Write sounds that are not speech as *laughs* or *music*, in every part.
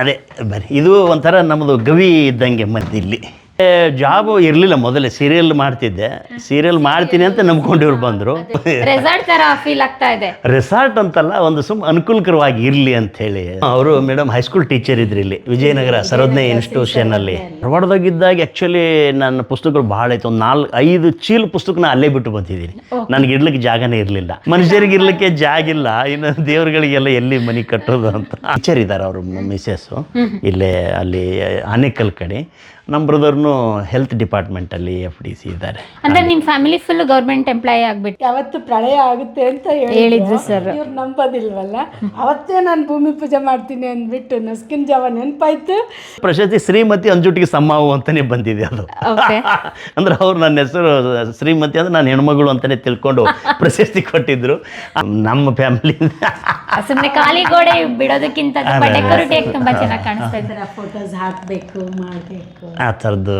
ಅದೇ ಬರ್ರಿ ಇದು ಒಂಥರ ನಮ್ಮದು ಗವಿ ಇದ್ದಂಗೆ ಮದ್ದಿಲ್ಲಿ. ಜಾಬು ಇರಲಿಲ್ಲ ಮೊದಲೇ ಸೀರಿಯಲ್ ಮಾಡ್ತಿದ್ದೆ. ಸೀರಿಯಲ್ ಮಾಡ್ತೀನಿ ಅಂತ ನಂಬ್ಕೊಂಡಿವ್ರು ಬಂದರು. ರೆಸಾರ್ಟ್ ತರ ಫೀಲ್ ಆಗ್ತಾ ಇದೆ. ರೆಸಾರ್ಟ್ ಅಂತಲ್ಲ ಒಂದು ಸುಮ್ ಅನುಕೂಲಕರವಾಗಿ ಇರಲಿ ಅಂತ ಹೇಳಿ. ಅವರು ಮೇಡಮ್ ಹೈಸ್ಕೂಲ್ ಟೀಚರ್ ಇದ್ರು ಇಲ್ಲಿ ವಿಜಯನಗರ ಸರೋಜ್ನಿ ಇನ್ಸ್ಟಿಟ್ಯೂಷನ್ ಅಲ್ಲಿ. ಧಾರವಾಡದಾಗಿದ್ದಾಗ ಆ್ಯಕ್ಚುಲಿ ನನ್ನ ಪುಸ್ತಕಗಳು ಭಾಳ ಆಯ್ತು. ಒಂದು ನಾಲ್ಕು ಐದು ಚೀಲ ಪುಸ್ತಕನ ಅಲ್ಲೇ ಬಿಟ್ಟು ಬಂದಿದ್ದೀನಿ. ನನಗೆ ಇಡ್ಲಿಕ್ಕೆ ಜಾಗನೇ ಇರಲಿಲ್ಲ. ಮನುಷ್ಯರಿಗೆ ಇರ್ಲಿಕ್ಕೆ ಜಾಗ ಇಲ್ಲ. ಇನ್ನು ದೇವರುಗಳಿಗೆಲ್ಲ ಎಲ್ಲಿ ಮನೆ ಕಟ್ಟೋದು ಅಂತ. ಟೀಚರ್ ಇದ್ದಾರೆ ಅವರು ಮಿಸ್ಸಸ್ಸು ಇಲ್ಲೇ ಅಲ್ಲಿ ಆನೇಕಲ್ ಕಡೆ. ನಮ್ಮ ಬ್ರದರ್ನು ಹೆಲ್ತ್ ಡಿಪಾರ್ಟ್ಮೆಂಟಲ್ಲಿ ಎಫ್ ಡಿ ಸಿ ಇದ್ದಾರೆ. ಅಂದ್ರೆ ನಿಮ್ ಫ್ಯಾಮಿಲಿ ಫುಲ್ ಗೌರ್ಮೆಂಟ್ ಎಂಪ್ಲಾಯಿ ಆಗ್ಬಿಟ್ಟು. ಯಾವತ್ತು ಪ್ರಳಯ ಆಗುತ್ತೆ ಅಂತ ಹೇಳಿದ್ರು. ಸರ್. ಇವ್ರು ನಂಬೋದಿಲ್ವಲ್ಲ? ಅವತ್ತೇ ನಾನು ಭೂಮಿ ಪೂಜೆ ಮಾಡ್ತೀನಿ ಅಂದ್ಬಿಟ್ಟು ನಸ್ಕಿನ ಜಾವ ನೆನಪಾಯ್ತು. ಪ್ರಶಸ್ತಿ ಶ್ರೀಮತಿ ಅಂಜುಟಿಗೆ ಸಮ್ಮಾವು ಅಂತಾನೆ ಬಂದಿದೆ ಅದು. *laughs* ಅಂದ್ರೆ ಅವ್ರು ನನ್ನ ಹೆಸರು ಶ್ರೀಮತಿ ಅಂದ್ರೆ ನಾನು ಹೆಣ್ಮಗಳು ಅಂತಾನೆ ತಿಳ್ಕೊಂಡು ಪ್ರಶಸ್ತಿ ಕೊಟ್ಟಿದ್ರು. ನಮ್ಮ ಫ್ಯಾಮಿಲಿ *laughs* ಸುಮ್ನೆ ಖಾಲಿ ಗೋಡೆ ಬಿಡೋದಕ್ಕಿಂತ ತುಂಬಾ ಡೆಕೋರೇಟಿವ್ ತುಂಬಾ ಚೆನ್ನಾಗಿ ಕಾಣಿಸ್ತಾ ಇದೆ. ಫೋಟೋಸ್ ಹಾಕಬೇಕು ಮಾಡಬೇಕು. ಆ ಥರದ್ದು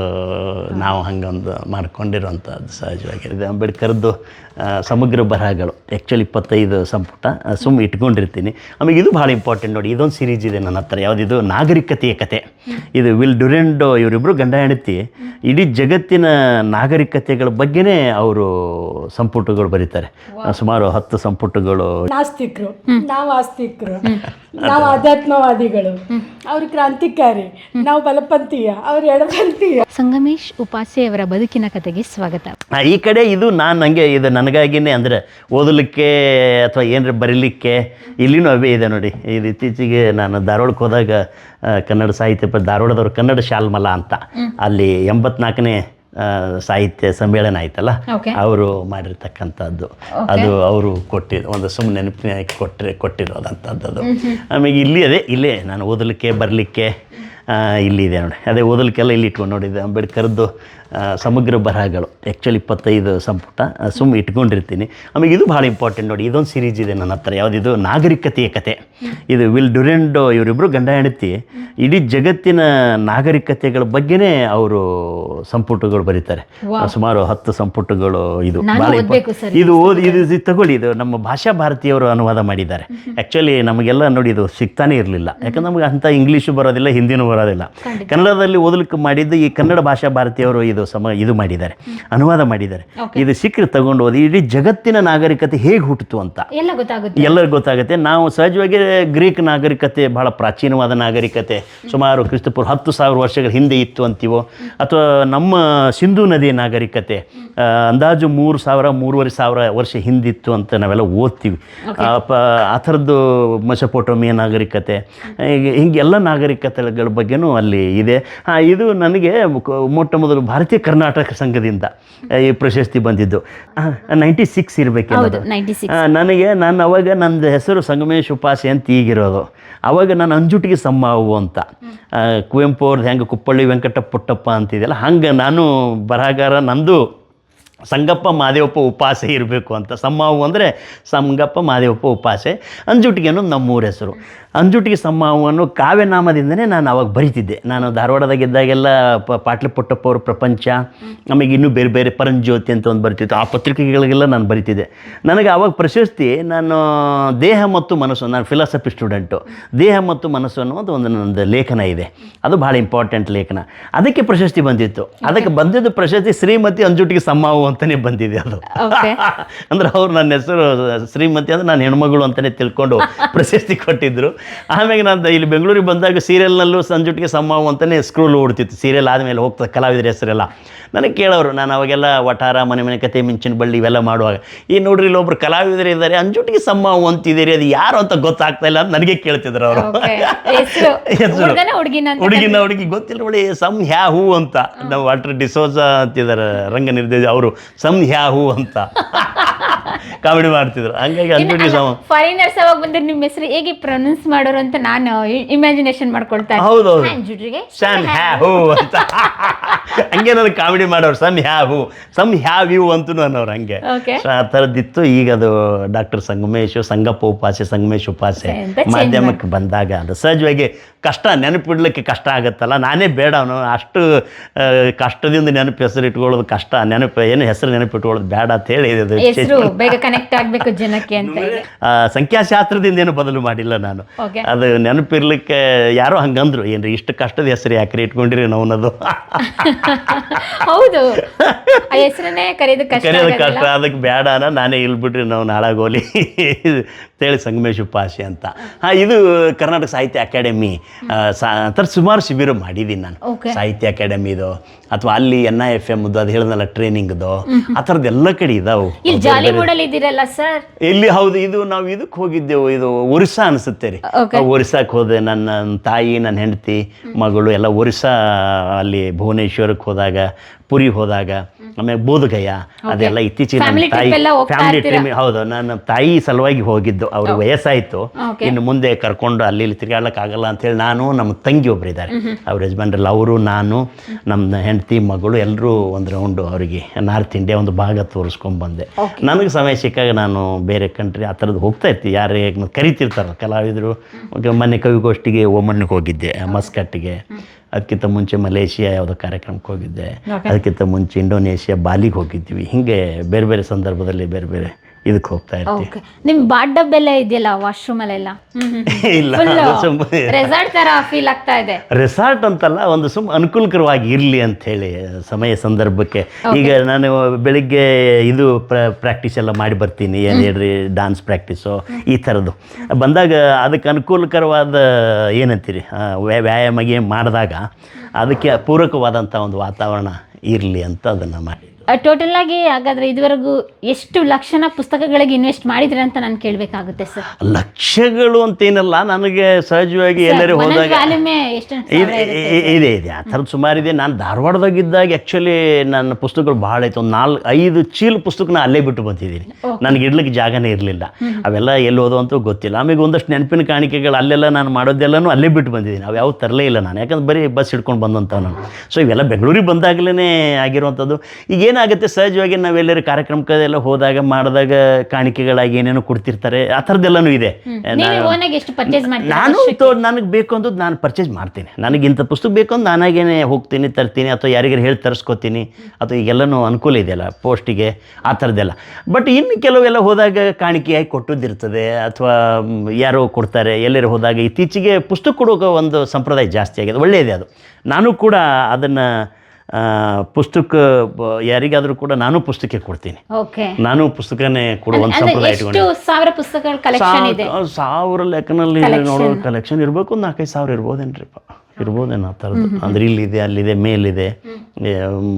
ನಾವು ಹಂಗೊಂದು ಮಾಡ್ಕೊಂಡಿರೋಂಥದ್ದು ಸಹಜವಾಗಿದೆ ಅಂಬೇಡ್ಕರ್ದು ಸಮಗ್ರ ಬರಹಗಳು. ಆ್ಯಕ್ಚುಲಿ ಇಪ್ಪತ್ತೈದು ಸಂಪುಟ ಸುಮ್ ಸುಮ್ಮ ಇಟ್ಕೊಂಡಿರ್ತೀನಿ. ಆಮೇಲೆ ಇದು ಭಾಳ ಇಂಪಾರ್ಟೆಂಟ್ ನೋಡಿ ಇದೊಂದು ಸೀರೀಸ್ ಇದೆ ನನ್ನ ಹತ್ರ. ಯಾವುದಿದು ನಾಗರಿಕತೆಯ ಕತೆ. ಇದು ವಿಲ್ ಡುರೆಂಡೋ ಇವರಿಬ್ಬರು ಗಂಡ ಹೆಂಡತಿ. ಇಡೀ ಜಗತ್ತಿನ ನಾಗರಿಕತೆಗಳ ಬಗ್ಗೆನೇ ಅವರು ಸಂಪುಟಗಳು ಬರೀತಾರೆ. ಸುಮಾರು ಹತ್ತು ಸಂಪುಟಗಳು. ನಾಸ್ತಿಕರು. ನಾವು ಆಸ್ತಿಕರು. ನಾವು ಆಧ್ಯಾತ್ಮವಾದಿಗಳು. ಅವರು ಕ್ರಾಂತಿಕಾರಿ. ನಾವು ಬಲಪಂಥೀಯ. ಅವರು ಎಡಪಂಥೀಯ. ಸಂಗಮೇಶ್ ಉಪಾಸೆ ಅವರ ಬದುಕಿನ ಕತೆಗೆ ಸ್ವಾಗತ. ಆ, ಈ ಕಡೆ ಇದು ನಾನು ನನಗೆ ಇದು ನನಗಾಗಿನೇ ಅಂದರೆ ಓದಲಿಕ್ಕೆ ಅಥವಾ ಏನರ ಬರೀಲಿಕ್ಕೆ ಇಲ್ಲಿನೂ ಅವೇ ಇದೆ ನೋಡಿ. ಇದು ಇತ್ತೀಚೆಗೆ ನಾನು ಧಾರವಾಡಕ್ಕೆ ಹೋದಾಗ ಕನ್ನಡ ಸಾಹಿತ್ಯ ಪ ಧಾರವಾಡದವ್ರು ಕನ್ನಡ ಶಾಲ್ಮಲ ಅಂತ. ಅಲ್ಲಿ ಎಂಬತ್ನಾಲ್ಕನೇ ಸಾಹಿತ್ಯ ಸಮ್ಮೇಳನ ಆಯ್ತಲ್ಲ? ಅವರು ಮಾಡಿರ್ತಕ್ಕಂಥದ್ದು. ಅದು ಅವರು ಕೊಟ್ಟಿದ್ದು ಒಂದು ಸುಮ್ಮನೆ ನೆನಪಿನ ಕೊಟ್ಟರೆ ಕೊಟ್ಟಿರೋದಂಥದ್ದು ಅದು. ಆಮೇಲೆ ಇಲ್ಲಿ ಅದೇ ಇಲ್ಲೇ ನಾನು ಓದಲಿಕ್ಕೆ ಬರಲಿಕ್ಕೆ ಇಲ್ಲಿದೆ ನೋಡಿ. ಅದೇ ಓದಲಿಕ್ಕೆಲ್ಲ ಇಲ್ಲಿ ಇಟ್ಕೊಂಡು ನೋಡಿದ್ದೆ ಅಂಬೇಡ್ಕರ್ದು ಸಮಗ್ರ ಬರಹಗಳು. ಆ್ಯಕ್ಚುಲಿ ಇಪ್ಪತ್ತೈದು ಸಂಪುಟ ಸುಮ್ಮನೆ ಸುಮ್ಮ ಇಟ್ಕೊಂಡಿರ್ತೀನಿ. ಆಮೇಲೆ ಇದು ಭಾಳ ಇಂಪಾರ್ಟೆಂಟ್ ನೋಡಿ ಇದೊಂದು ಸೀರೀಸ್ ಇದೆ ನನ್ನ ಹತ್ರ. ಯಾವುದಿದು ನಾಗರಿಕತೆಯ ಕತೆ. ಇದು ವಿಲ್ ಡುರೆಂಡೋ ಇವರಿಬ್ಬರು ಗಂಡ ಹೆಂಡತಿ. ಇಡೀ ಜಗತ್ತಿನ ನಾಗರಿಕತೆಗಳ ಬಗ್ಗೆನೇ ಅವರು ಸಂಪುಟಗಳು ಬರೀತಾರೆ. ಸುಮಾರು ಹತ್ತು ಸಂಪುಟಗಳು ಇದು. ಭಾಳ ಇದು ಓದಿ ಇದು ಇದು ತಗೊಳ್ಳಿ ಇದು ನಮ್ಮ ಭಾಷಾ ಭಾರತೀಯವರು ಅನುವಾದ ಮಾಡಿದ್ದಾರೆ. ಆ್ಯಕ್ಚುಲಿ ನಮಗೆಲ್ಲ ನೋಡಿ ಇದು ಸಿಗ್ತಾನೆ ಇರಲಿಲ್ಲ. ಯಾಕಂದ್ರೆ ನಮಗೆ ಅಂಥ ಇಂಗ್ಲೀಷು ಬರೋದಿಲ್ಲ ಹಿಂದಿನೂ ಬರೋದಿಲ್ಲ ಕನ್ನಡದಲ್ಲಿ ಓದಲಿಕ್ಕೆ ಮಾಡಿದ್ದು ಈ ಕನ್ನಡ ಭಾಷಾ ಭಾರತೀಯವರು ಇದು ಸಮ ಇದು ಮಾಡಿದ್ದಾರೆ. ಅನುವಾದ ಮಾಡಿದ್ದಾರೆ. ಇದು ಸಿಕ್ಕರೆ ತಗೊಂಡು ಓದಿ ಇಡೀ ಜಗತ್ತಿನ ನಾಗರಿಕತೆ ಹೇಗೆ ಹುಟ್ಟಿತು ಅಂತ. ಎಲ್ಲ ಗೊತ್ತಾಗುತ್ತೆ. ಎಲ್ಲರಿಗೂ ಗೊತ್ತಾಗುತ್ತೆ. ನಾವು ಸಹಜವಾಗಿ ಗ್ರೀಕ್ ನಾಗರಿಕತೆ ಬಹಳ ಪ್ರಾಚೀನವಾದ ನಾಗರಿಕತೆ ಸುಮಾರು ಕ್ರಿಸ್ತಪೂರ್ ಹತ್ತು ಸಾವಿರ ವರ್ಷಗಳ ಹಿಂದೆ ಇತ್ತು ಅಂತೀವೋ ಅಥವಾ ನಮ್ಮ ಸಿಂಧೂ ನದಿ ನಾಗರಿಕತೆ ಅಂದಾಜು ಮೂರು ಸಾವಿರ ಮೂರುವರೆ ಸಾವಿರ ವರ್ಷ ಹಿಂದಿತ್ತು ಅಂತ ನಾವೆಲ್ಲ ಓದ್ತೀವಿ. ಆ, ಥರದ್ದು ಮಸಪೋಟೋಮಿಯ ನಾಗರಿಕತೆ ಹೀಗೆ ಹಿಂಗೆಲ್ಲ ನಾಗರಿಕತೆಗಳ ಬಗ್ಗೆನೂ ಅಲ್ಲಿ ಇದೆ. ಇದು ನನಗೆ ಮೊಟ್ಟ ಮೊದಲು ಭಾರತೀಯ ಕರ್ನಾಟಕ ಸಂಘದಿಂದ ಈ ಪ್ರಶಸ್ತಿ ಬಂದಿದ್ದು. ನೈಂಟಿ ಸಿಕ್ಸ್ ಇರಬೇಕು ನನಗೆ ನಾನು ಅವಾಗ ನನ್ನ ಹೆಸರು ಸಂಗಮೇಶ್ ಉಪಾಸೆ ಅಂತ ಈಗಿರೋದು. ಅವಾಗ ನಾನು ಅಂಜುಟಿಗೆ ಸಮ್ಮಾವು ಅಂತ. ಕುವೆಂಪು ಅವ್ರದ್ದು ಹೆಂಗೆ ಕುಪ್ಪಳ್ಳಿ ವೆಂಕಟ ಪುಟ್ಟಪ್ಪ ಅಂತಿದೆಯಲ್ಲ ಹಂಗೆ ನಾನು ಬರಹಗಾರ ನಂದು ಸಂಗಪ್ಪ ಮಾದೇವಪ್ಪ ಉಪಾಸೆ ಇರಬೇಕು ಅಂತ. ಸಮ್ಮಾವು ಅಂದರೆ ಸಂಗಪ್ಪ ಮಾದೇವಪ್ಪ ಉಪಾಸೆ. ಅಂಜುಟಿಗೆ ನಮ್ಮೂರ ಹೆಸರು. ಅಂಜುಟಿಗೆ ಸಮ್ಮಾವು ಅನ್ನೋ ಕಾವ್ಯನಾಮದಿಂದನೇ ನಾನು ಅವಾಗ ಬರಿತಿದ್ದೆ. ನಾನು ಧಾರವಾಡದಾಗಿದ್ದಾಗೆಲ್ಲ ಪ ಪಾಟ್ಲಿ ಪುಟ್ಟಪ್ಪ ಅವ್ರ ಪ್ರಪಂಚ ಆಮೇಲೆ ಇನ್ನೂ ಬೇರೆ ಬೇರೆ ಪರಂಜ್ಯೋತಿ ಅಂತ ಒಂದು ಬರ್ತಿತ್ತು. ಆ ಪತ್ರಿಕೆಗಳಿಗೆಲ್ಲ ನಾನು ಬರಿತಿದ್ದೆ. ನನಗೆ ಆವಾಗ ಪ್ರಶಸ್ತಿ ನಾನು ದೇಹ ಮತ್ತು ಮನಸ್ಸು ನಾನು ಫಿಲಾಸಫಿ ಸ್ಟೂಡೆಂಟು ದೇಹ ಮತ್ತು ಮನಸ್ಸು ಅನ್ನೋದು ಒಂದು ನನ್ನದು ಲೇಖನ ಇದೆ. ಅದು ಭಾಳ ಇಂಪಾರ್ಟೆಂಟ್ ಲೇಖನ. ಅದಕ್ಕೆ ಪ್ರಶಸ್ತಿ ಬಂದಿತ್ತು. ಅದಕ್ಕೆ ಬಂದಿದ್ದು ಪ್ರಶಸ್ತಿ ಶ್ರೀಮತಿ ಅಂಜುಟಿಗೆ ಸಮ್ಮಾವು ಅಂತಲೇ ಬಂದಿದೆ ಅದು. *laughs* ಅಂದ್ರೆ ಅವ್ರು ನನ್ನ ಹೆಸರು ಶ್ರೀಮತಿ ಅಂದ್ರೆ ನಾನು ಹೆಣ್ಮಗಳು ಅಂತಲೇ ತಿಳ್ಕೊಂಡು ಪ್ರಶಸ್ತಿ ಕೊಟ್ಟಿದ್ರು. ಆಮೇಲೆ ನಾನು ಇಲ್ಲಿ ಬೆಂಗಳೂರಿಗೆ ಬಂದಾಗ ಸೀರಿಯಲ್ನಲ್ಲೂ ಸಂಜುಟಿಗೆ ಸಮ್ಮಾವು ಅಂತಲೇ ಸ್ಕ್ರೂಲ್ ಓಡ್ತಿತ್ತು. ಸೀರಿಯಲ್ ಆದಮೇಲೆ ಹೋಗ್ತದೆ ಕಲಾವಿದರ ಹೆಸರೆಲ್ಲ. ನನಗೆ ಕೇಳೋರು ನಾನು ಅವಾಗೆಲ್ಲ ವಟಾರ ಮನೆ ಮನೆ ಕತೆ ಮಿಂಚಿನ ಬಳ್ಳಿ ಇವೆಲ್ಲ ಮಾಡುವಾಗ ಈ ನೋಡ್ರಿ ಇಲ್ಲೊಬ್ರು ಕಲಾವಿದರು ಇದ್ದಾರೆ ಅಂಜುಟಿಗೆ ಸಮ್ಮಾವು ಅಂತಿದ್ದೀರಿ ಅದು ಯಾರು ಅಂತ ಗೊತ್ತಾಗ್ತಾ ಇಲ್ಲ ಅಂತ ನನಗೆ ಕೇಳ್ತಿದ್ರು ಅವರು. ಓಕೆ ಹೆಸರು *laughs* ಹುಡುಗಿನ ಹುಡುಗಿನ ಹುಡುಗಿ ಗೊತ್ತಿಲ್ಲ ನೋಡಿ ಸಮ್ ಹ್ಯಾ ಹೂ ಅಂತ. ನಾವು ವಾಟರ್ ಡಿಸೋಜ ಅಂತಿದ್ದಾರೆ ರಂಗ ನಿರ್ದೇಶ ಅವರು ಸಮ್ ಹ್ಯಾ ಹೂ ಅಂತ. *laughs* ಕಾಮಿಡಿ ಮಾಡ್ತಿದ್ರು. ಹಂಗಾಗಿ ಅಂಜುಟಿಗೆ ಸಮ ಫಾರಿನರ್ಸ್ ಅವಾಗ ಬಂದ್ರೆ ನಿಮ್ಮ ಹೆಸರು ಹೇಗೆ ಪ್ರೊನೌನ್ಸ್ ಮಾಡೋರು ಅಂತ ನಾನು ಇಮ್ಯಾಜಿನೇಷನ್ ಮಾಡ್ಕೊಳ್ತಾ. ಹೌದೌದು. ಹ್ಯಾ ಹೂ ಅಂತ. *laughs* ಹಂಗೆ ನನಗೆ ಕಾಮಿಡಿ ಮಾಡೋರು some have some have you ಅಂತ ಅನ್ನೋರು ಹಂಗೆ. ಸೊ ಆ ಥರದ್ದಿತ್ತು. ಈಗ ಅದು ಡಾಕ್ಟರ್ ಸಂಗಮೇಶ್ ಸಂಗಪ್ಪ ಉಪಾಸೆ ಸಂಗಮೇಶ್ ಉಪಾಸೆ ಮಾಧ್ಯಮಕ್ಕೆ ಬಂದಾಗ ಅದು ಸಹಜವಾಗಿ ಕಷ್ಟ ನೆನಪಿಡ್ಲಿಕ್ಕೆ ಕಷ್ಟ ಆಗುತ್ತಲ್ಲ ನಾನೇ ಬೇಡ ಅವನು. ಅಷ್ಟು ಕಷ್ಟದಿಂದ ನೆನಪು ಹೆಸರು ಇಟ್ಕೊಳ್ಳೋದು ಕಷ್ಟ ನೆನಪು ಏನು ಹೆಸರು ನೆನಪು ಇಟ್ಕೊಳ್ಳೋದು ಬೇಡ ಅಂತ ಹೇಳಿ ಹೆಸರು ಬೇಗ ಕನೆಕ್ಟ್ ಆಗ್ಬೇಕು ಜನಕ್ಕೆ ಅಂತ *laughs* ಆ, ಸಂಖ್ಯಾಶಾಸ್ತ್ರದಿಂದ ಏನು ಬದಲು ಮಾಡಿಲ್ಲ ನಾನು. ಅದು ನೆನಪಿರ್ಲಿಕ್ಕೆ ಯಾರೋ ಹಂಗಂದ್ರು ಏನ್ರಿ ಇಷ್ಟು ಕಷ್ಟದ ಹೆಸರು ಯಾಕ್ರಿ ಇಟ್ಕೊಂಡಿರಿ ನಾವನ್ನದು *laughs* *laughs* ಹೌದು. ಆ ಹೆಸರನ್ನೇ ಕರೆಯೋದು ಕಷ್ಟ ಕಷ್ಟ. ಅದಕ್ಕೆ ಬೇಡ ನಾನೇ ಇಲ್ಬಿಟ್ರಿ ನಾವು ನಾವು ನಾಳಾಗೋಲಿ ಅಂತೇಳಿ ಸಂಗಮೇಶ್ ಉಪಾಸೆ ಅಂತ. ಹಾಂ ಇದು ಕರ್ನಾಟಕ ಸಾಹಿತ್ಯ ಅಕಾಡೆಮಿ ಸಾ ಥರ ಸುಮಾರು ಶಿಬಿರ ಮಾಡಿದ್ದೀನಿ ನಾನು. ಸಾಹಿತ್ಯ ಅಕಾಡೆಮಿದು ಅಥವಾ ಅಲ್ಲಿ ಎನ್ ಐ ಎಫ್ ಎಮ್ದು ಅದು ಹೇಳಿದ್ನಲ್ಲ ಟ್ರೈನಿಂಗ್ದು ಆ ಥರದ್ದು ಎಲ್ಲ ಕಡೆ ಇದಾವೆ. ಇಲ್ಲಿ ಹೌದು ಇದು ನಾವು ಇದಕ್ಕೆ ಹೋಗಿದ್ದೆವು ಇದು ಒರಿಸ್ಸಾ ಅನಿಸುತ್ತೆ ರೀ. ಒರಿಸ್ಸಾಕ್ ಹೋದೆ ನನ್ನ ತಾಯಿ ನನ್ನ ಹೆಂಡತಿ ಮಗಳು ಎಲ್ಲ ಒರಿಸ್ಸಾ ಅಲ್ಲಿ ಭುವನೇಶ್ವರಕ್ಕೆ ಹೋದಾಗ ಪುರಿ ಹೋದಾಗ ಆಮೇಲೆ ಬೋಧಗಯ ಅದೆಲ್ಲ ಇತ್ತೀಚಿನ ತಾಯಿ ಫ್ಯಾಮಿಲಿ ಟ್ರಿಮ್ ಟ್ರಿಪ್ ಹೌದು ನನ್ನ ತಾಯಿ ಸಲುವಾಗಿ ಹೋಗಿದ್ದು ಅವ್ರ ವಯಸ್ಸಾಯಿತು. ಇನ್ನು ಮುಂದೆ ಕರ್ಕೊಂಡು ಅಲ್ಲಿ ಇಲ್ಲಿ ಆಗಲ್ಲ ಆಗಲ್ಲ ಅಂತೇಳಿ ನಾನು ನಮ್ಮ ತಂಗಿ ಒಬ್ರು ಇದ್ದಾರೆ ಅವ್ರ ಯಜಮಾನ್ರಲ್ಲ ಅವರು ನಾನು ನಮ್ಮ ಹೆಂಡತಿ ಮಗಳು ಎಲ್ಲರೂ ಒಂದು ರೌಂಡು ಅವರಿಗೆ ನಾರ್ತ್ ಇಂಡಿಯಾ ಒಂದು ಭಾಗ ತೋರಿಸ್ಕೊಂಡ್ ಬಂದೆ. ನನಗೆ ಸಮಯ ಸಿಕ್ಕಾಗ ನಾನು ಬೇರೆ ಕಂಟ್ರಿ ಆ ಥರದ್ದು ಹೋಗ್ತಾ ಇರ್ತೀವಿ ಯಾರೇ ಕರಿತಿರ್ತಾರಲ್ಲ ಕಲಾವಿದರು ಮೊನ್ನೆ ಕವಿಗೋಷ್ಠಿಗೆ ಓಮನ್ಗೆ ಹೋಗಿದ್ದೆ ಮಸ್ಕಟ್ಗೆ ಅದಕ್ಕಿಂತ ಮುಂಚೆ ಮಲೇಷಿಯಾ ಯಾವುದೋ ಕಾರ್ಯಕ್ರಮಕ್ಕೆ ಹೋಗಿದ್ದೆ. ಅದಕ್ಕಿಂತ ಮುಂಚೆ ಇಂಡೋನೇಷ್ಯಾ ಬಾಲಿಗೆ ಹೋಗಿದ್ವಿ. ಹೀಗೆ ಬೇರೆ ಬೇರೆ ಸಂದರ್ಭದಲ್ಲಿ ಬೇರೆ ಬೇರೆ ಇದಕ್ಕೆ ಹೋಗ್ತಾ ಇರ್ತೀವಿ ಓಕೆ ನಿಮ್ ಬಾಡ್ ಡಬ್ಬೆಲ್ಲ ಇದೆಯಲ್ಲ ವಾಶ್ರೂಮ್ ಅಲ್ಲೆಲ್ಲ? *laughs* ಇಲ್ಲ ಅದು ಸುಮ್ಮನೆ ರೆಸಾರ್ಟ್ ತರ ಫೀಲ್ ಆಗ್ತಾ ಇದೆ. ರೆಸಾರ್ಟ್ ಅಂತಲ್ಲ ಒಂದು ಸುಮ್ ಅನುಕೂಲಕರವಾಗಿ ಇರಲಿ ಹೇಳಿ ಸಮಯ ಸಂದರ್ಭಕ್ಕೆ. ಈಗ ನಾನು ಬೆಳಿಗ್ಗೆ ಇದು ಪ್ರಾಕ್ಟೀಸ್ ಎಲ್ಲ ಮಾಡಿ ಬರ್ತೀನಿ. ಏನು ಹೇಳ್ರಿ ಡಾನ್ಸ್ ಪ್ರಾಕ್ಟೀಸು ಈ ಥರದ್ದು ಬಂದಾಗ ಅದಕ್ಕೆ ಅನುಕೂಲಕರವಾದ ಏನಂತೀರಿ ವ್ಯಾಯಾಮಗೆ ವ್ಯಾಯಾಮ ಮಾಡಿದಾಗ ಅದಕ್ಕೆ ಪೂರಕವಾದಂಥ ಒಂದು ವಾತಾವರಣ ಇರಲಿ ಅಂತ ಅದನ್ನು ಮಾಡಿ. ಟೋಟಲ್ ಆಗಿ ಹಾಗಾದ್ರೆ ಇದುವರೆಗೂ ಎಷ್ಟು ಲಕ್ಷಣ ಪುಸ್ತಕಗಳಿಗೆ ಇನ್ವೆಸ್ಟ್ ಮಾಡಿದ್ರೆ ಅಂತ ನಾನು ಕೇಳಬೇಕಾಗುತ್ತೆ ಸರ್ ಲಕ್ಷ್ಯಗಳು ಅಂತೇನಲ್ಲ ನನಗೆ ಸಹಜವಾಗಿ ಎಲ್ಲರೂ ಹೋದಾಗ ಇದೆ ಇದೆ ಆ ಥರದ್ದು ಸುಮಾರಿದೆ. ನಾನು ಧಾರವಾಡದಾಗಿದ್ದಾಗ ಆ್ಯಕ್ಚುಲಿ ನನ್ನ ಪುಸ್ತಕಗಳು ಭಾಳ ಐತೆ ಒಂದು ನಾಲ್ಕು ಐದು ಚೀಲ ಪುಸ್ತಕ ನಾನು ಅಲ್ಲೇ ಬಿಟ್ಟು ಬಂದಿದ್ದೀನಿ. ನನಗೆ ಇಡ್ಲಿಕ್ಕೆ ಜಾಗನೇ ಇರಲಿಲ್ಲ. ಅವೆಲ್ಲ ಎಲ್ಲಿ ಓದೋ ಅಂತೂ ಗೊತ್ತಿಲ್ಲ. ಆಮೇಲೆ ಒಂದಷ್ಟು ನೆನಪಿನ ಕಾಣಿಕೆಗಳು ಅಲ್ಲೆಲ್ಲ ನಾನು ಮಾಡೋದೆಲ್ಲನೂ ಅಲ್ಲೇ ಬಿಟ್ಟು ಬಂದಿದ್ದೀನಿ. ಅವು ಯಾವ ತರಲೇ ಇಲ್ಲ ನಾನು. ಯಾಕಂದ್ರೆ ಬರೀ ಬಸ್ ಹಿಡ್ಕೊಂಡು ಬಂದಂಥ ನಾನು ಸೊ ಇವೆಲ್ಲ ಬೆಂಗಳೂರಿಗೆ ಬಂದಾಗಲೇ ಆಗಿರುವಂಥದ್ದು. ಈಗ ಏನಾಗುತ್ತೆ? ಸಹಜವಾಗಿ ನಾವೆಲ್ಲರೂ ಕಾರ್ಯಕ್ರಮಕ್ಕೆಲ್ಲ ಹೋದಾಗ ಮಾಡಿದಾಗ ಕಾಣಿಕೆಗಳಾಗಿ ಏನೇನೋ ಕೊಡ್ತಿರ್ತಾರೆ ಆ ಥರದ್ದೆಲ್ಲನೂ ಇದೆ. ನಾನು ನನಗೆ ಬೇಕು ಅಂದ್ರೆ ನಾನು ಪರ್ಚೇಸ್ ಮಾಡ್ತೀನಿ. ನನಗೆ ಇಂಥ ಪುಸ್ತಕ ಬೇಕು ಅಂದ್ರೆ ನಾನಾಗೇನೆ ಹೋಗ್ತೀನಿ ತರ್ತೀನಿ ಅಥವಾ ಯಾರಿಗಾರು ಹೇಳಿ ತರಿಸ್ಕೋತೀನಿ ಅಥವಾ ಈಗೆಲ್ಲನೂ ಅನುಕೂಲ ಇದೆಯಲ್ಲ ಪೋಸ್ಟಿಗೆ ಆ ಥರದ್ದೆಲ್ಲ. ಬಟ್ ಇನ್ನು ಕೆಲವೆಲ್ಲ ಹೋದಾಗ ಕಾಣಿಕೆಯಾಗಿ ಕೊಟ್ಟದ್ದಿರ್ತದೆ ಅಥವಾ ಯಾರೋ ಕೊಡ್ತಾರೆ ಎಲ್ಲರೂ ಹೋದಾಗ ಇತ್ತೀಚೆಗೆ ಪುಸ್ತಕ ಕೊಡೋಕೆ ಒಂದು ಸಂಪ್ರದಾಯ ಜಾಸ್ತಿ ಆಗಿದೆ. ಒಳ್ಳೆಯದೇ ಅದು. ನಾನು ಕೂಡ ಅದನ್ನು ಪುಸ್ತಕ ಯಾರಿಗಾದರೂ ಕೂಡ ನಾನು ಪುಸ್ತಕ ಕೊಡ್ತೀನಿ. ನಾನು ಪುಸ್ತಕನೇ ಕೊಡುವಂತ ಸಂಪ್ರದಾಯ ಸಾವಿರ ಲೆಕ್ಕನಲ್ಲಿ ನೋಡೋ ಕಲೆಕ್ಷನ್ ಇರ್ಬೇಕು ಒಂದು ನಾಲ್ಕೈದು ಸಾವಿರ ಇರ್ಬೋದೇನ್ರಿಪ್ಪ. ಇರ್ಬೋದೇನೋ ಆ ಥರದ್ದು? ಅಂದ್ರೆ ಇಲ್ಲಿದೆ ಅಲ್ಲಿದೆ ಮೇಲಿದೆ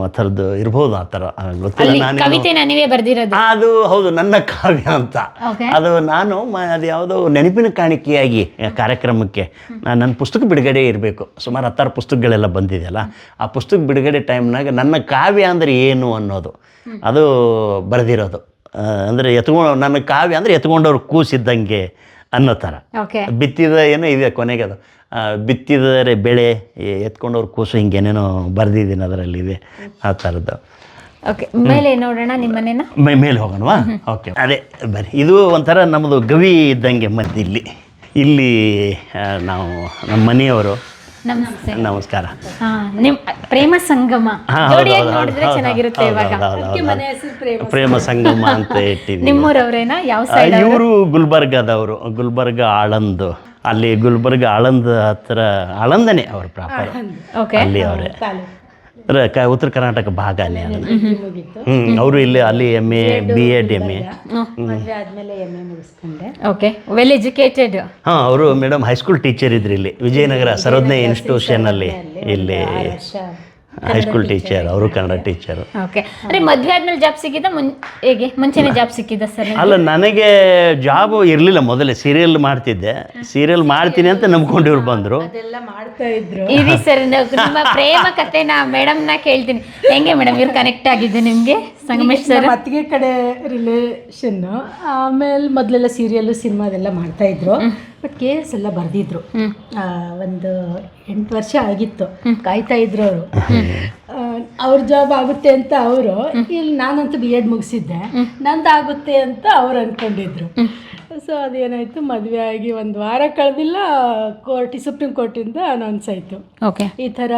ಆ ಥರದ್ದು ಇರ್ಬೋದು ಆ ಥರ. ಗೊತ್ತಿಲ್ಲ ನಾನು ಅದು ಹೌದು ನನ್ನ ಕಾವ್ಯ ಅಂತ. ಅದು ನಾನು ಅದು ಯಾವುದೋ ನೆನಪಿನ ಕಾಣಿಕೆಯಾಗಿ ಕಾರ್ಯಕ್ರಮಕ್ಕೆ. ನಾನು ನನ್ನ ಪುಸ್ತಕ ಬಿಡುಗಡೆ ಇರಬೇಕು. ಸುಮಾರು ಹತ್ತಾರು ಪುಸ್ತಕಗಳೆಲ್ಲ ಬಂದಿದೆಯಲ್ಲ ಆ ಪುಸ್ತಕ ಬಿಡುಗಡೆ ಟೈಮ್ನಾಗ ನನ್ನ ಕಾವ್ಯ ಅಂದರೆ ಏನು ಅನ್ನೋದು. ಅದು ಬರೆದಿರೋದು. ಅಂದರೆ ಎತ್ಕೊಂಡು ನನ್ನ ಕಾವ್ಯ ಅಂದರೆ ಎತ್ಕೊಂಡವ್ರು ಕೂಸಿದ್ದಂಗೆ ಅನ್ನೋ ಥರ. ಬಿತ್ತಿದ ಏನೋ ಇದೆ ಕೊನೆಗೆ ಅದು. ಬಿತ್ತಿದರೆ ಬೆಳೆ ಎತ್ಕೊಂಡವ್ರ ಕೂಸು ಹಿಂಗೇನೇನೋ ಬರೆದಿದ್ದೀನಿ ಅದರಲ್ಲಿದೆ ಆ ಥರದ್ದು. ಓಕೆ ಮೇಲೆ ನೋಡೋಣ ನಿಮ್ಮನೇನ ಮೇ ಮೇಲೆ ಹೋಗೋಣವಾ? ಓಕೆ ಅದೇ ಬನ್ನಿ. ಇದು ಒಂಥರ ನಮ್ಮದು ಗವಿ ಇದ್ದಂಗೆ ಮತ್ತೆ ಇಲ್ಲಿ. ಇಲ್ಲಿ ನಾವು ನಮ್ಮ ಮನೆಯವರು. ನಮಸ್ಕಾರ. ಹಾ ಪ್ರೇಮ ಸಂಗಮ. ಹಾ, ಹೌದು, ನೋಡಿದ್ರೆ ಚೆನ್ನಾಗಿರುತ್ತೆ ಇವಾಗ. ಪ್ರೇಮ ಸಂಗಮ. ಅಂತ ಇಟ್ಟಿದ್ದೀನಿ. ನಿಮ್ಮೂರವ್ರೇನಾ? ಯಾವ ಸೈಡ್ ಇವರು ಗುಲ್ಬರ್ಗದವರು ಗುಲ್ಬರ್ಗ ಆಳಂದ್. ಅಲ್ಲಿ ಗುಲ್ಬರ್ಗ ಆಳಂದ ಹತ್ರ ಆಳಂದನೇ ಅವ್ರ ಪ್ರಾಪರ್. ಓಕೆ ಅಲ್ಲಿ ಅವರೇ. ಉತ್ತರ ಕರ್ನಾಟಕ ಭಾಗನೇ ಅದನ್ನ ಹ್ಮ್ ಅವರು ಇಲ್ಲಿ ಅಲ್ಲಿ M A B Ed M A okay well educated ಹಾಂ ಅವರು ಮೇಡಮ್ ಹೈಸ್ಕೂಲ್ ಟೀಚರ್ ಇದ್ರು ಇಲ್ಲಿ. ವಿಜಯನಗರ ಸರ್ವಜ್ಞ ಇನ್ಸ್ಟಿಟ್ಯೂಷನಲ್ಲಿ ಇಲ್ಲಿ. ವರ್ಷ. ಹೈಸ್ಕೂಲ್ ಟೀಚರ್ ಅವರು ಕನ್ನಡ ಟೀಚರ್ ಓಕೆ. ಅಂದ್ರೆ ಮದುವೆ ಆದ್ಮೇಲೆ ಜಾಬ್ ಸಿಕ್ಕಿದ ಮುನ್ ಹೇಗೆ? ಮುಂಚೆನೆ ಜಾಬ್ ಸಿಕ್ಕಿದ ಸರ್ ಅಲ್ಲ ನನಗೆ ಜಾಬ್ ಇರಲಿಲ್ಲ ಮೊದಲೇ ಸೀರಿಯಲ್ ಮಾಡ್ತಿದ್ದೆ. ಸೀರಿಯಲ್ ಮಾಡ್ತೀನಿ ಅಂತ ನಂಬ್ಕೊಂಡು ಇವ್ರು ಬಂದರು. ಅದೆಲ್ಲ ಮಾಡ್ತಾ ಇದ್ರು. ಇರಿ ಸರ್ ನಿಮ್ಮ ಪ್ರೇಮ ಕಥೆನ ಮೇಡಮ್ನ ಕೇಳ್ತೀನಿ. ಹೆಂಗೆ ಮೇಡಮ್ ಇವ್ರು ಕನೆಕ್ಟ್ ಆಗಿದ್ದು ನಿಮ್ಗೆ? ಸಂಗಮೇಶ್ ಸರ್. ನಮ್ಮ ಅತ್ತಿಗೆ ಕಡೆ ರಿಲೇಷನ್ ಆಮೇಲೆ ಮೊದಲೆಲ್ಲ ಸೀರಿಯಲ್ಲು ಸಿನಿಮಾ ಅದೆಲ್ಲ ಮಾಡ್ತಾ ಇದ್ರು. ಬಟ್ ಕೆ ಎಸ್ ಎಲ್ಲ ಬರ್ದಿದ್ರು. ಒಂದು ಎಂಟು ವರ್ಷ ಆಗಿತ್ತು. ಕಾಯ್ತಾ ಇದ್ರು ಅವರು. ಅವ್ರ ಜಾಬ್ ಆಗುತ್ತೆ ಅಂತ ಅವರು. ಇಲ್ಲಿ ನಾನಂತೂ ಬಿ ಎಡ್ ಮುಗಿಸಿದ್ದೆ. ನಂದು ಆಗುತ್ತೆ ಅಂತ ಅವ್ರು ಅನ್ಕೊಂಡಿದ್ರು. ಸೊ ಅದೇನಾಯಿತು? ಮದುವೆ ಆಗಿ ಒಂದು ವಾರ ಕಳೆದಿಲ್ಲ ಕೋರ್ಟ್ ಸುಪ್ರೀಂ ಕೋರ್ಟಿಂದ ಅನೌನ್ಸ್ ಆಯಿತು. ಓಕೆ ಈ ಥರ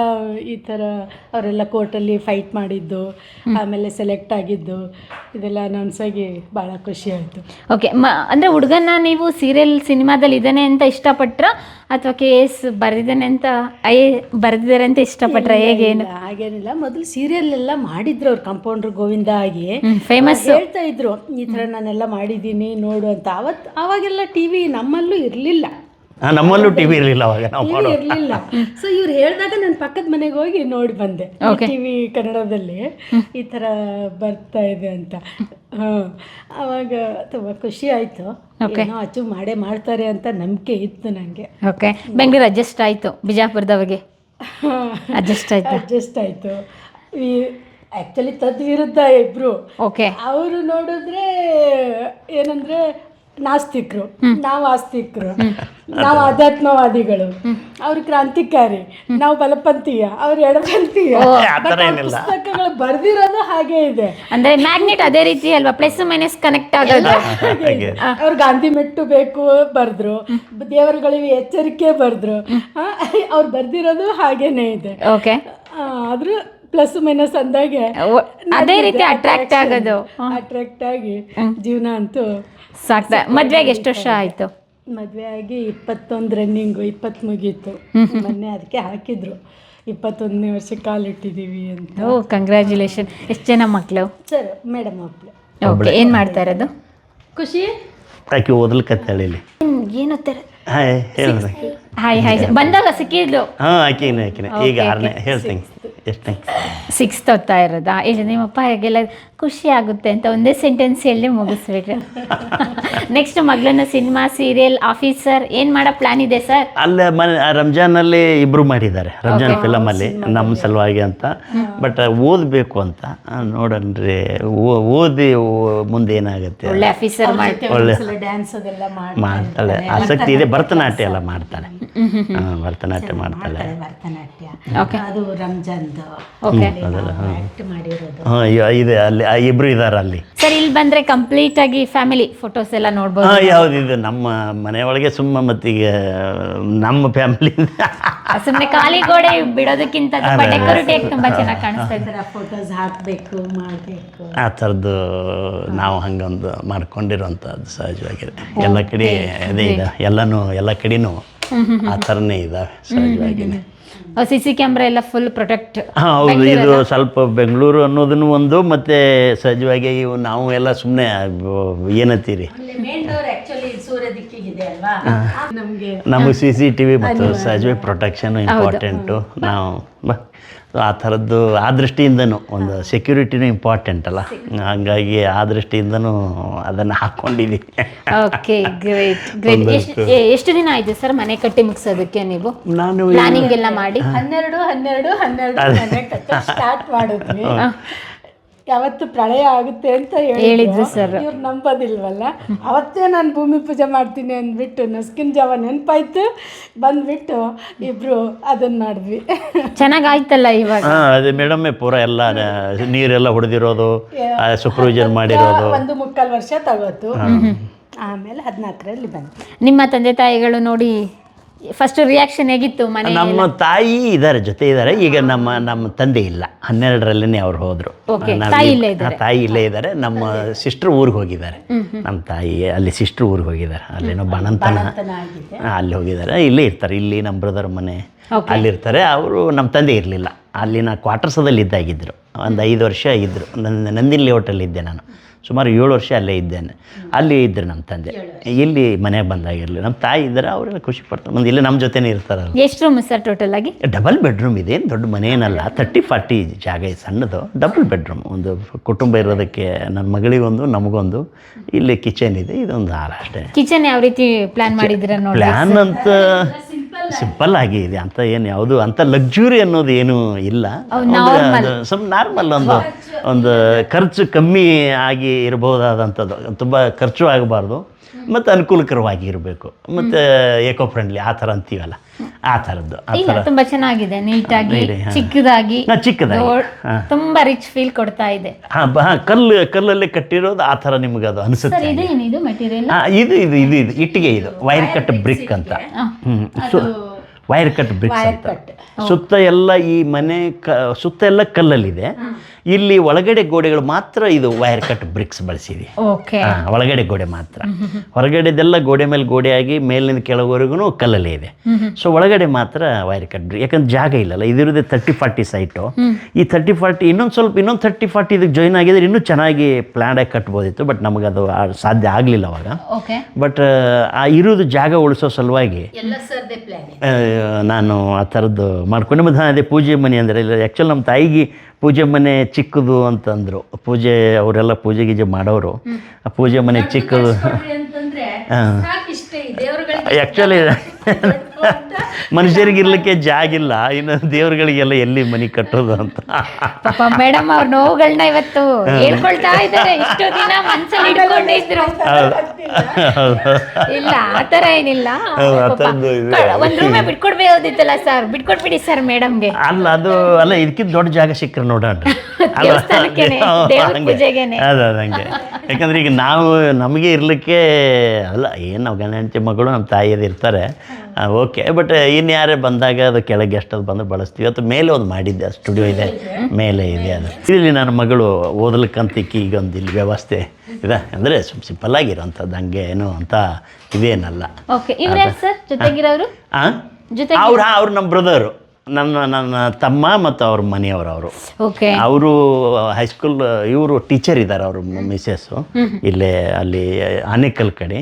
ಈ ಥರ ಅವರೆಲ್ಲ ಕೋರ್ಟಲ್ಲಿ ಫೈಟ್ ಮಾಡಿದ್ದು ಆಮೇಲೆ ಸೆಲೆಕ್ಟ್ ಆಗಿದ್ದು ಇದೆಲ್ಲ ಅನೌನ್ಸ್ ಆಗಿ ಭಾಳ ಖುಷಿ ಆಯಿತು. ಓಕೆ ಮ ಅಂದರೆ ಹುಡುಗನ ನೀವು ಸೀರಿಯಲ್ ಸಿನಿಮಾದಲ್ಲಿ ಇದ್ದಾನೆ ಅಂತ ಇಷ್ಟಪಟ್ರ ಅಥವಾ ಕೆ ಎಸ್ ಬರೆದಿದ್ದಾನೆ ಅಂತ ಐ ಬರೆದಿದ್ದಾರೆ ಅಂತ ಇಷ್ಟಪಟ್ರ ಹೇಗೆ? ಹಾಗೇನಿಲ್ಲ. ಮೊದಲು ಸೀರಿಯಲ್ ಎಲ್ಲ ಮಾಡಿದ್ರು ಅವ್ರು ಕಂಪೌಂಡ್ರು ಗೋವಿಂದ ಆಗಿ. ಫೇಮಸ್ ಹೇಳ್ತಾ ಇದ್ರು ಈ ಥರ ನಾನೆಲ್ಲ ಮಾಡಿದ್ದೀನಿ ನೋಡು ಅಂತ. ಅವತ್ತು ಅವಾಗೆಲ್ಲ ಟಿ ವಿ ನಮ್ಮಲ್ಲೂ ಇರಲಿಲ್ಲ. ನಮ್ಮಲ್ಲೂ ಟಿವಿ ಇರಲಿಲ್ಲ ಅವಾಗ ನಾವು ಟಿವಿ ಇರಲಿಲ್ಲ. ಸೊ ಇವ್ರು ಹೇಳಿದಾಗ ನಾನು ಪಕ್ಕದ ಮನೆಗೆ ಹೋಗಿ ನೋಡಿ ಬಂದೆ. ಟಿವಿ ಕನ್ನಡದಲ್ಲಿ ಈ ಥರ ಬರ್ತಾ ಇದೆ ಅಂತ. ಹಾಂ ಅವಾಗ ತುಂಬ ಖುಷಿ ಆಯಿತು. ಏನೋ ಅಚೀವ್ ಮಾಡೇ ಮಾಡ್ತಾರೆ ಅಂತ ನಂಬಿಕೆ ಇತ್ತು ನನಗೆ ಓಕೆ ಬೆಂಗಳೂರು ಅಡ್ಜಸ್ಟ್ ಆಯಿತು ಬಿಜಾಪುರದವ್ರಿಗೆ. ಅಡ್ಜಸ್ಟ್ ಆಯ್ತು. ಅಡ್ಜಸ್ಟ್ *laughs* ಆಯಿತು. ಈ ಆ್ಯಕ್ಚುಲಿ ತದ್ವಿರುದ್ಧ ಇಬ್ಬರು ಓಕೆ ಅವರು ನೋಡಿದ್ರೆ ಏನಂದ್ರೆ ನಾಸ್ತಿಕರು. ನಾವು ಆಸ್ತಿಕರು. ನಾವು ಆಧ್ಯಾತ್ಮವಾದಿಗಳು. ಅವ್ರು ಕ್ರಾಂತಿಕಾರಿ. ನಾವು ಬಲಪಂಥೀಯ. ಅವ್ರು ಎಡಪಂಥೀಯ. ಪುಸ್ತಕಗಳು ಬರ್ದಿರೋದು ಹಾಗೆ ಇದೆ. ಅಂದ್ರೆ ಮ್ಯಾಗ್ನೆಟ್ ಅದೇ ರೀತಿ ಅಲ್ವಾ? ಪ್ಲಸ್ ಮೈನಸ್ ಕನೆಕ್ಟ್ ಆಗೋದು ಅವ್ರ ಅವ್ರು ಗಾಂಧಿ ಮೆಟ್ಟು ಬೇಕು ಬರ್ದ್ರು. ದೇವರುಗಳಿಗೆ ಎಚ್ಚರಿಕೆ ಬರ್ದ್ರು. ಅವ್ರು ಬರ್ದಿರೋದು ಹಾಗೇನೆ ಇದೆ. ಓಕೆ ಆದ್ರೂ ಪ್ಲಸ್ ಮೈನಸ್ ಅಂದಾಗೆ ಅದೇ ರೀತಿ ಅಟ್ರಾಕ್ಟ್ ಆಗೋದು. ಅಟ್ರಾಕ್ಟ್ ಆಗಿ ಜೀವನ ಅಂತೂ ಸಾಕ್ತ ಮದ್ವೆಗೆ ಎಷ್ಟು ವರ್ಷ ಆಯ್ತು? ಮದುವೆ ಆಗಿ ಇಪ್ಪತ್ತೊಂದು ರನ್ನಿಂಗು ಇಪ್ಪತ್ತು ಮುಗೀತು. ಮೊನ್ನೆ ಅದಕ್ಕೆ ಹಾಕಿದ್ರು. ಇಪ್ಪತ್ತೊಂದನೇ ವರ್ಷ ಕಾಲಿಟ್ಟಿದ್ದೀವಿ ಅಂತ. ಓ ಕಂಗ್ರ್ಯಾಚುಲೇಷನ್ ಎಷ್ಟು ಜನ ಮಕ್ಕಳು ಸರ್ ಮೇಡಮ್ ಮಕ್ಕಳು ಓಕೆ ಏನು ಮಾಡ್ತಾ ಇರೋದು? ಖುಷಿ? ಆಕೆ ಓದಲ್ಕತ್ತಾಳೆ ಇಲ್ಲಿ ಏನು ಹಾಯ್ ಹೇಳಿದ್ರೆ ಹಾಯ್ ಹಾಯ್ ಬಂದಾಗ ಸಿಕ್ಕಿದ್ಲು ಹಾ ಆಕಿನ ಆಕಿನೇ ಈಗ ಆರನೇ ಹೇಳ್ತೀನಿ. ಸಿಕ್ಸ್ತ್ ಓದ್ತಾ ಇರೋದಾ. ಇಲ್ಲ ನಿಮ್ಮಪ್ಪ ಹಾಗೆಲ್ಲ ಖುಷಿ ಆಗುತ್ತೆ ಅಂತ ಒಂದೇ ಸೆಂಟೆನ್ಸ್ ಹೇಳಿ ಮುಗಿಸ್ಬಿಟ್ರೆ. ನೆಕ್ಸ್ಟ್ *laughs* ಮಗಳನ್ನ ಸಿನಿಮಾ ಸೀರಿಯಲ್ ಆಫೀಸರ್ ಏನ್ ಮಾಡೋ ಪ್ಲಾನ್ ಇದೆ ಸರ್ ಅಲ್ಲೇ ಮನೆ ರಂಜಾನ್ ಅಲ್ಲಿ ಇಬ್ರು ಮಾಡಿದ್ದಾರೆ. ರಂಜಾನ್ ಫಿಲಮ್ ಅಲ್ಲಿ ನಮ್ಮ ಸಲುವಾಗಿ ಅಂತ. ಬಟ್ ಓದಬೇಕು ಅಂತ. ನೋಡನ್ರಿ ಓ- ಓದಿ ಓ- ಮುಂದೆ ಏನಾಗುತ್ತೆ ಒಳ್ಳೆ ಆಫೀಸರ್ ಮಾಡ್ತಾಳೆ. ಆಸಕ್ತಿ ಇದೆ. ಭರತನಾಟ್ಯ ಎಲ್ಲ ಮಾಡ್ತಾಳೆ. ಭರತನಾಟ್ಯ ಮಾಡ್ತಾಳೆ. ಭರತನಾಟ್ಯ. ಓಕೆ ಅದು ರಂಜಾನ್ದು. ಓಕೆ ಆ್ಯಕ್ಟ್ ಮಾಡಿರೋದು. ಹಾಂ ಇದೆ ಅಲ್ಲಿ ಆ ಇಬ್ರು ಇದ್ದಾರೆ ಅಲ್ಲಿ. ಸರ್ ಇಲ್ಲಿ ಬಂದ್ರೆ ಕಂಪ್ಲೀಟ್ ಆಗಿ ಫ್ಯಾಮಿಲಿ ಫೋಟೋಸ್ ಎಲ್ಲ ನೋಡಬಹುದು ಹಾಂ ಇದು ನಮ್ಮ ಒಳಗೆ ಸುಮ್ಮ ಮತ್ತೀಗ ನಮ್ಮ ಫ್ಯಾಮಿಲಿ ಸುಮ್ಮನೆ ಖಾಲಿ ಗೋಡೆ ಬಿಡೋದಕ್ಕಿಂತ ತುಂಬಾ ಡೆಕೋರೇಟ್ ತುಂಬಾ ಚೆನ್ನಾಗಿ ಕಾಣಿಸ್ತಾ ಇದೆ. ಫೋಟೋಸ್ ಹಾಕಬೇಕು ಮಾಡಬೇಕು. ಆ ಥರದ್ದು ನಾವು ಹಂಗೊಂದು ಮಾಡ್ಕೊಂಡಿರೋಂಥದ್ದು ಸಹಜವಾಗಿದೆ ಎಲ್ಲ ಕಡೆ ಅದೇ ಇದೆ. ಎಲ್ಲನೂ ಎಲ್ಲ ಕಡೆನೂ ಆ ಥರನೇ ಇದ್ದಾವೆ ಸಹಜವಾಗಿನೇ. ಸಿ ಸಿ ಕ್ಯಾಮ್ರಾ ಎಲ್ಲ ಫುಲ್ ಪ್ರೊಟೆಕ್ಟ್ ಹಾಂ ಹೌದು ಇದು ಸ್ವಲ್ಪ ಬೆಂಗಳೂರು ಅನ್ನೋದನ್ನು ಒಂದು ಮತ್ತು ಸಹಜವಾಗಿ ಇವು ನಾವು ಎಲ್ಲ ಸುಮ್ಮನೆ ಏನತ್ತೀರಿ ನಮಗೆ ಸಿ ಸಿ ಟಿ ವಿ ಮತ್ತು ಸಹಜವಾಗಿ ಪ್ರೊಟೆಕ್ಷನ್ ಇಂಪಾರ್ಟೆಂಟು ನಾವು ಬ- ಆ ಥರದ್ದು ಆ ದೃಷ್ಟಿಯಿಂದನೂ ಒಂದು ಸೆಕ್ಯೂರಿಟಿನೂ ಇಂಪಾರ್ಟೆಂಟ್ ಅಲ್ಲ. ಹಾಗಾಗಿ ಆ ದೃಷ್ಟಿಯಿಂದನೂ ಅದನ್ನು ಹಾಕ್ಕೊಂಡಿದ್ದೀವಿ ಓಕೆ ಗ್ರೇಟ್ ಗ್ರೇಟ್ ಎಷ್ಟು ದಿನ ಆಯ್ತು ಸರ್ ಮನೆ ಕಟ್ಟಿ ಮುಗಿಸೋದಕ್ಕೆ ನೀವು? ನಾನು ಪ್ಲಾನಿಂಗ್ ಎಲ್ಲ ಮಾಡಿ? ಹನ್ನೆರಡು ಹನ್ನೆರಡು ಹನ್ನೆರಡು ಸ್ಟಾರ್ಟ್ ಮಾಡಿದ್ವಿ. ಯಾವತ್ತು ಪ್ರಳಯ ಆಗುತ್ತೆ ಅಂತ ಹೇಳಿದ್ರು. ಸರ್ ಇವ್ರು ನಂಬೋದಿಲ್ವಲ್ಲ? ಅವತ್ತೇ ನಾನು ಭೂಮಿ ಪೂಜೆ ಮಾಡ್ತೀನಿ ಅಂದ್ಬಿಟ್ಟು ನಸ್ಕಿನ ಜಾವ ನೆನಪಾಯ್ತು. ಬಂದ್ಬಿಟ್ಟು ಇಬ್ರು ಅದನ್ನ ಮಾಡಿದ್ವಿ. ಚೆನ್ನಾಗ್ ಆಯ್ತಲ್ಲ ಇವಾಗ? ಹಾಂ ಅದೇ ಮೇಡಮ್ಮೇ ಪೂರ ಎಲ್ಲ ನೀರೆಲ್ಲ ಹೊಡೆದಿರೋದು ಸೂಪರ್ವಿಜನ್ ಮಾಡಿರೋದು. ಒಂದು ಮುಕ್ಕಾಲು ವರ್ಷ ತಗೋತು. ಆಮೇಲೆ ಹದಿನಾಲ್ಕರಲ್ಲಿ ಬಂತು. ನಿಮ್ಮ ತಂದೆ ತಾಯಿಗಳು ನೋಡಿ ಫಸ್ಟ್ ರಿಯಾಕ್ಷನ್ ಹೇಗಿತ್ತು ಮನೆ ನಮ್ಮ ತಾಯಿ ಇದ್ದಾರೆ ಜೊತೆ ಇದ್ದಾರೆ. ಈಗ ನಮ್ಮ ನಮ್ಮ ತಂದೆ ಇಲ್ಲ. ಹನ್ನೆರಡರಲ್ಲೇ ಅವ್ರು ಹೋದ್ರು. Okay, ನಾವು ತಾಯಿ ಇಲ್ಲೇ ಹಾ, ತಾಯಿ ಇಲ್ಲೇ ಇದ್ದಾರೆ. ನಮ್ಮ ಸಿಸ್ಟರ್ ಊರಿಗೆ ಹೋಗಿದ್ದಾರೆ. ನಮ್ಮ ತಾಯಿ ಅಲ್ಲಿ ಸಿಸ್ಟರ್ ಊರಿಗೆ ಹೋಗಿದ್ದಾರೆ. ಅಲ್ಲೇನೋ ಬಣಂತನ ಅಲ್ಲಿ ಹೋಗಿದ್ದಾರೆ. ಇಲ್ಲೇ ಇರ್ತಾರೆ. ಇಲ್ಲಿ ನಮ್ಮ ಬ್ರದರ್ ಮನೆ ಅಲ್ಲಿರ್ತಾರೆ ಅವರು ನಮ್ಮ ತಂದೆ ಇರಲಿಲ್ಲ. ಅಲ್ಲಿನ ಕ್ವಾರ್ಟರ್ಸದಲ್ಲಿ ಇದ್ದಾಗಿದ್ದರು ಒಂದು ಐದು ವರ್ಷ ಇದ್ದರು ನನ್ನ ನಂದಿನಿ ಹೋಟೆಲ್ ಇದ್ದೆ ನಾನು. ಸುಮಾರು ಏಳು ವರ್ಷ ಅಲ್ಲೇ ಇದ್ದೇನೆ. ಅಲ್ಲಿ ಇದ್ದರು ನಮ್ಮ ತಂದೆ. ಇಲ್ಲಿ ಮನೆಗೆ ಬಂದಾಗಿರಲಿ ನಮ್ಮ ತಾಯಿ ಇದ್ದಾರೆ ಅವರೆಲ್ಲ ಖುಷಿ ಪಡ್ತಾರೆ. ಒಂದು ಇಲ್ಲಿ ನಮ್ಮ ಜೊತೆನೇ ಇರ್ತಾರಲ್ಲ ಎಷ್ಟು ರೂಮ್ ಸರ್ ಟೋಟಲ್ ಆಗಿ? ಡಬಲ್ ಬೆಡ್ರೂಮ್ ಇದೆ ದೊಡ್ಡ ಮನೆ ಏನಲ್ಲ. ತರ್ಟಿ ಫಾರ್ಟಿ ಜಾಗ ಇದೆ ಸಣ್ಣದು. ಡಬಲ್ ಬೆಡ್ರೂಮ್ ಒಂದು ಕುಟುಂಬ ಇರೋದಕ್ಕೆ ನನ್ನ ಮಗಳಿಗೊಂದು ನಮಗೊಂದು. ಇಲ್ಲಿ ಕಿಚನ್ ಇದೆ ಇದೊಂದು ಹಾರ ಅಷ್ಟೇ. ಕಿಚನ್ ಯಾವ ರೀತಿ ಪ್ಲಾನ್ ಮಾಡಿದ್ರೆ ನೋಡಿ ಪ್ಲ್ಯಾನ್ ಅಂತ ಸಿಂಪಲ್ ಆಗಿ ಇದೆ. ಅಂತ ಏನು ಯಾವುದು ಅಂತ ಲಕ್ಸುರಿ ಅನ್ನೋದು ಏನು ಇಲ್ಲ. ಸಮ್ ನಾರ್ಮಲ್ ಒಂದು ಒಂದು ಖರ್ಚು ಕಮ್ಮಿ ಆಗಿ ಇರಬಹುದಾದಂಥದ್ದು. ತುಂಬ ಖರ್ಚು ಆಗಬಾರ್ದು. ಮತ್ತು ಅನುಕೂಲಕರವಾಗಿ ಇರಬೇಕು. ಮತ್ತು ಏಕೋ ಫ್ರೆಂಡ್ಲಿ ಆ ಥರ ಅಂತೀವಲ್ಲ? ಆ ಥರದ್ದು ಆ ಇಲ್ಲ ಥರ. ತುಂಬಾ ಚೆನ್ನಾಗಿದೆ ನೀಟಾಗಿ ನೀಡಿ, ಹಾ. ಚಿಕ್ಕದಾಗಿ. ಹಾ, ಚಿಕ್ಕದಾಗಿ, ದೊಡ್- ತುಂಬಾ ರಿಚ್ ಫೀಲ್ ಕೊಡ್ತಾ ಇದೆ. ಹಾಂ ಬ ಹಾಂ ಕಲ್ಲು ಕಲ್ಲಲ್ಲೇ ಕಟ್ಟಿರೋದು ಆ ಥರ ನಿಮ್ಗೆ ಅದು ಅನಿಸುತ್ತೆ ಸರ್ ಇದು ಏನಿದು ಮೆಟೀರಿಯಲ್ ಹಾಂ ಇದು ಇದು ಇದು ಇದು ಇಟ್ಟಿಗೆ ಇದು ವೈರ್ ಕಟ್ ಬ್ರಿಕ್ ಅಂತ. ಹ್ಞೂ ಸೊ ವೈರ್ ಕಟ್ ಬ್ರಿಕ್ಸ್ ಅಂತ. ಸುತ್ತ ಎಲ್ಲ ಈ ಮನೆ ಕ ಸುತ್ತ ಎಲ್ಲ ಕಲ್ಲಲ್ಲಿದೆ. ಇಲ್ಲಿ ಒಳಗಡೆ ಗೋಡೆಗಳು ಮಾತ್ರ ಇದು ವೈರ್ ಕಟ್ ಬ್ರಿಕ್ಸ್ ಬಳಸಿದೆ. ಓಕೆ ಒಳಗಡೆ ಗೋಡೆ ಮಾತ್ರ. ಹೊರಗಡೆದೆಲ್ಲ ಗೋಡೆ ಮೇಲೆ ಗೋಡೆ ಆಗಿ ಮೇಲಿನ ಕೆಳವರೆಗೂ ಕಲ್ಲಲ್ಲೇ ಇದೆ. ಸೊ ಒಳಗಡೆ ಮಾತ್ರ ವೈರ್ ಕಟ್ ಬ್ರಿಕ್ ಯಾಕಂದ್ರೆ ಜಾಗ ಇಲ್ಲಲ್ಲ ಇದಿರೋದೇ ತರ್ಟಿ ಫಾರ್ಟಿ ಸೈಟು ಈ ತರ್ಟಿ ಫಾರ್ಟಿ ಇನ್ನೊಂದು ಸ್ವಲ್ಪ ಇನ್ನೊಂದು ತರ್ಟಿ ಫಾರ್ಟಿ ಇದಕ್ಕೆ ಜಾಯ್ನ್ ಆಗಿದ್ರೆ ಇನ್ನೂ ಚೆನ್ನಾಗಿ ಪ್ಲ್ಯಾನಾಗಿ ಕಟ್ಬೋದಿತ್ತು ಬಟ್ ನಮಗದು ಅದು ಸಾಧ್ಯ ಆಗಲಿಲ್ಲ ಅವಾಗ. ಓಕೆ ಬಟ್ ಆ ಇರೋದು ಜಾಗ ಉಳಿಸೋ ಸಲುವಾಗಿ ಎಲ್ಲ ಸರ್ದೇ ಪ್ಲಾನ್ ನಾನು ಆ ಥರದ್ದು ಮಾಡ್ಕೊಂಡು ಮತ್ತು ಅದೇ ಪೂಜೆ ಮನೆ ಅಂದರೆ ಇಲ್ಲ ಆ್ಯಕ್ಚುಲಿ ನಮ್ಮ ತಾಯಿಗೆ ಪೂಜೆ ಮನೆ ಚಿಕ್ಕದು ಅಂತಂದರು. ಪೂಜೆ ಅವರೆಲ್ಲ ಪೂಜೆ ಗೀಜೆ ಮಾಡೋರು. ಆ ಪೂಜೆ ಮನೆ ಚಿಕ್ಕದು. ಆ್ಯಕ್ಚುಲಿ *laughs* ಮನುಷ್ಯರಿಗೆ ಇರ್ಲಿಕ್ಕೆ ಜಾಗ ಇಲ್ಲ ಇನ್ನು ದೇವ್ರಗಳಿಗೆಲ್ಲ ಎಲ್ಲಿ ಮನಿ ಕಟ್ಟೋದು ಅಂತ. ಪಾಪ ಮೇಡಮ್ ಅವ್ರ ನೋವುಗಳನ್ನ ಇವತ್ತು ಹೇಳ್ಕೊಳ್ತಾ ಇದ್ದಾರೆ. ಇಷ್ಟು ದಿನ ಮನ್ಸಲ್ಲಿ ಇಟ್ಕೊಂಡಿದ್ರು. ಇಲ್ಲ ಆತರ ಏನಿಲ್ಲ. ಒಂದ್ ರೂಮೇ ಬಿಟ್ಕೊಡ್ಬೋದಿತ್ತಲ್ಲ ಸರ್? ಬಿಟ್ಕೊಡ್ಬಿಡಿ ಸರ್ ಮೇಡಮ್ಗೆ. ಅಲ್ಲ ಅದು ಅಲ್ಲ ಇದಕ್ಕಿಂತ ದೊಡ್ಡ ಜಾಗ ಸಿಕ್ಕರೆ ನೋಡೋಣ. *laughs* ಹಂಗೆ. ಯಾಕಂದ್ರೆ ಈಗ ನಾವು ನಮಗೆ ಇರ್ಲಿಕ್ಕೆ ಅಲ್ಲ ಏನು ನಾವು ಗಂಡ ಹೆಂಡತಿ ಮಗಳು ನಮ್ಮ ತಾಯಿಯದು ಇರ್ತಾರೆ. ಓಕೆ ಬಟ್ ಇನ್ನು ಯಾರೇ ಬಂದಾಗ ಅದು ಕೆಳಗೆ ಎಷ್ಟದು ಬಂದು ಬಳಸ್ತೀವಿ. ಅಥವಾ ಮೇಲೆ ಒಂದು ಮಾಡಿದ್ದೆ ಸ್ಟುಡಿಯೋ ಇದೆ. ಮೇಲೆ ಇದೆ ಅದು. ಇಲ್ಲಿ ನನ್ನ ಮಗಳು ಓದಲಿಕ್ಕಂತಕ್ಕೆ ಈಗ ಒಂದು ಇಲ್ಲಿ ವ್ಯವಸ್ಥೆ ಇದೆ. ಅಂದರೆ ಸಿಂಪಲ್ ಆಗಿರೋಂಥದ್ದು ಹಂಗೆ ಏನು ಅಂತ ಇದೇನಲ್ಲ. ಅವ್ರು ಅವ್ರು ನಮ್ಮ ಬ್ರದರು ನನ್ನ ನನ್ನ ತಮ್ಮ ಮತ್ತು ಅವ್ರ ಮನೆಯವರು ಅವರು. ಅವರು ಹೈಸ್ಕೂಲ್ ಇವರು ಟೀಚರ್ ಇದ್ದಾರೆ ಅವರು ಮಿಸ್ಸಸ್ಸು ಇಲ್ಲೇ ಅಲ್ಲಿ ಆನೇಕಲ್ ಕಡೆ.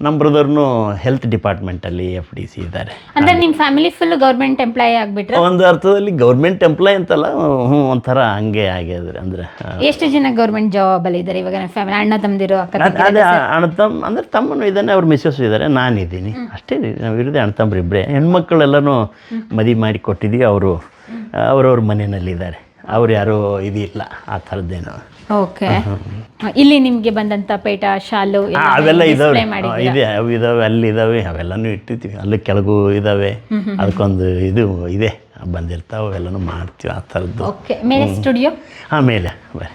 ನಮ್ಮ ಬ್ರದರ್ನು ಹೆಲ್ತ್ ಡಿಪಾರ್ಟ್ಮೆಂಟಲ್ಲಿ ಎಫ್ ಡಿ ಸಿ ಇದ್ದಾರೆ. ಅಂದ್ರೆ ನಿಮ್ಮ ಫ್ಯಾಮಿಲಿ ಫುಲ್ ಗೌರ್ಮೆಂಟ್ ಎಂಪ್ಲಾಯ್ ಆಗ್ಬಿಟ್ರೆ? ಒಂದು ಅರ್ಥದಲ್ಲಿ ಗೌರ್ಮೆಂಟ್ ಎಂಪ್ಲಾಯ್ ಅಂತಲ್ಲ ಹ್ಞೂ ಒಂಥರ ಹಂಗೆ ಆಗಿದ್ರೆ ಅಂದರೆ ಎಷ್ಟು ಜನ ಗೌರ್ಮೆಂಟ್ ಜಾಬ್ ಅಲ್ಲಿ ಇದ್ದಾರೆ? ಇವಾಗ ಫ್ಯಾಮಿಲಿ ಅಣ್ಣ ತಮ್ಮದಿರೋ ಅಕ್ಕ ಅದ್- ಅಣ್ಣ ತಮ್ಮ ಅಂದ್ರೆ ತಮ್ಮನು ಇದ್ದಾನೆ ಅವ್ರ ಮಿಸ್ಸಸ್ ಇದ್ದಾರೆ ನಾನಿದ್ದೀನಿ. ಅಷ್ಟೇ ನಾವು ಇರೋದೇ ಅಣ್ಣ ತಮ್ಮರು ಇಬ್ಬರೇ ಹೆಣ್ಮಕ್ಳೆಲ್ಲನೂ ಮದಿ ಮಾಡಿ ಕೊಟ್ಟಿದ್ದೀವಿ ಅವರು ಅವ್ರವ್ರ ಮನೆಯಲ್ಲಿದ್ದಾರೆ. ಅವ್ರು ಯಾರೂ ಇದಿಲ್ಲ ಆ ಥರದ್ದೇನು. ಓಕೆ. ಇಲ್ಲಿ ನಿಮ್ಗೆ ಬಂದಂತ ಪೇಟ ಶಾಲು ಅವೆಲ್ಲ ಇದಾವೆ. ಇದೆ ಅವು ಇದಾವೆ ಅಲ್ಲಿ ಇದಾವೆ ಅವೆಲ್ಲನೂ ಇಟ್ಟಿರ್ತೀವಿ ಅಲ್ಲಿ ಕೆಳಗೂ ಇದಾವೆ. ಅದಕ್ಕೊಂದು ಇದು ಇದೆ. ಬಂದಿರ್ತಾವೆ ಅವೆಲ್ಲನೂ ಮಾಡ್ತೀವಿ ಆ ಥರದ್ದು. ಓಕೆ. ಮೇಲೆ ಸ್ಟುಡಿಯೋ ಆಮೇಲೆ ಬರ್ರಿ